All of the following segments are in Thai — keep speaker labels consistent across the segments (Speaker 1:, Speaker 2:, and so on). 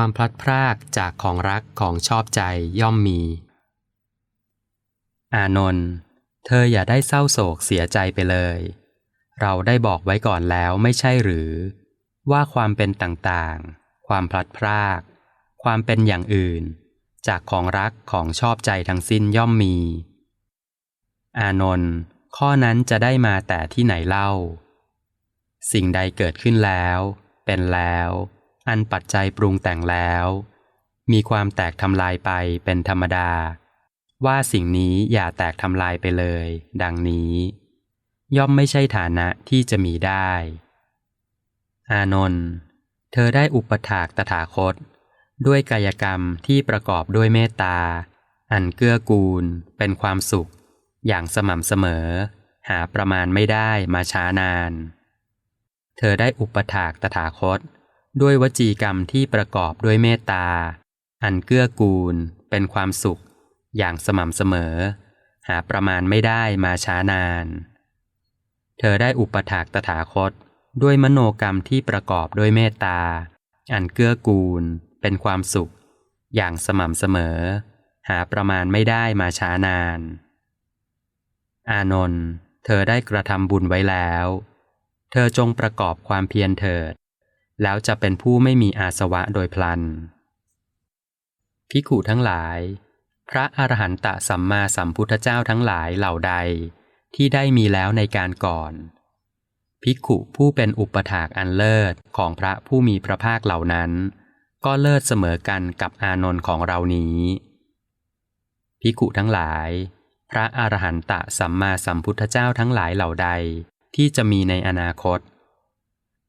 Speaker 1: ความพลัดพรากจากของรักของชอบใจย่อมมี อานนท์เธออย่าได้เศร้าโศกเสียใจไปเลย เราได้บอกไว้ก่อนแล้วไม่ใช่หรือ ว่าความเป็นต่างๆ ความพลัดพราก ความเป็นอย่างอื่น จากของรักของชอบใจทั้งสิ้นย่อมมี อานนท์ข้อนั้นจะได้มาแต่ที่ไหนเล่า สิ่งใดเกิดขึ้นแล้ว เป็นแล้ว อันปัจจัยปรุงแต่งแล้ว มีความแตกทำลายไปเป็นธรรมดา ว่าสิ่งนี้อย่าแตกทำลายไปเลย ดังนี้ ย่อมไม่ใช่ฐานะที่จะมีได้ อานนท์เธอได้อุปถากตถาคต ด้วยกายกรรมที่ประกอบด้วยเมตตา อันเกื้อกูล เป็นความสุข อย่างสม่ำเสมอ หาประมาณไม่ได้มาช้านาน เธอได้อุปถากตถาคต ด้วยวจีกรรมที่ประกอบด้วยเมตตา อันเกื้อกูล เป็นความสุข อย่างสม่ำเสมอ หาประมาณไม่ได้มาช้านาน เธอได้อุปถากตถาคต ด้วยมโนกรรมที่ประกอบด้วยเมตตา อันเกื้อกูล เป็นความสุข อย่างสม่ำเสมอ หาประมาณไม่ได้มาช้านาน อานนท์เธอได้กระทำบุญไว้แล้ว เธอจงประกอบความเพียรเถิด แล้วจะเป็นผู้ไม่มีอาสวะโดยพลัน พิขุทั้งหลาย พระอรหันตสัมมาสัมพุทธเจ้าทั้งหลายเหล่าใด ที่ได้มีแล้วในการก่อนภิกขุผู้เป็นอุปถากอันเลิศของพระผู้มีพระภาคเหล่านั้น ก็เลิศเสมอกันกับอานนท์ของเรานี้ภิกขุทั้งหลาย พระอรหันตสัมมาสัมพุทธเจ้าทั้งหลายเหล่าใดที่จะมีในอนาคต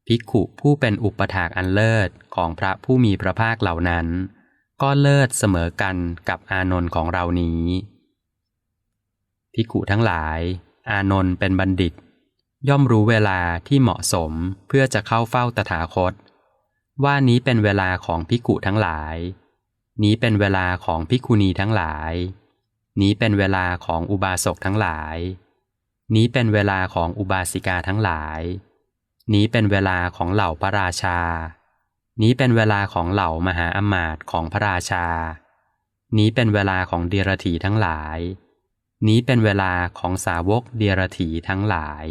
Speaker 1: ภิกขุผู้เป็นอุปถากอันเลิศของพระผู้มีพระภาคเหล่านั้น ก็เลิศเสมอกันกับอานนท์ของเรานี้ ภิกขุทั้งหลาย อานนท์เป็นบัณฑิต ย่อมรู้เวลาที่เหมาะสมเพื่อจะเข้าเฝ้าตถาคต ว่านี้เป็นเวลาของภิกขุทั้งหลาย นี้เป็นเวลาของภิกขุณีทั้งหลาย นี้เป็นเวลาของอุบาสกทั้งหลาย นี้เป็นเวลาของอุบาสิกาทั้งหลาย นี้เป็นเวลาของเหล่าพระราชา นี้เป็นเวลาของเหล่ามหาอมาตย์ของพระราชา นี้เป็นเวลาของเดียรถีทั้งหลาย นี้เป็นเวลาของสาวกเดียรถีทั้งหลาย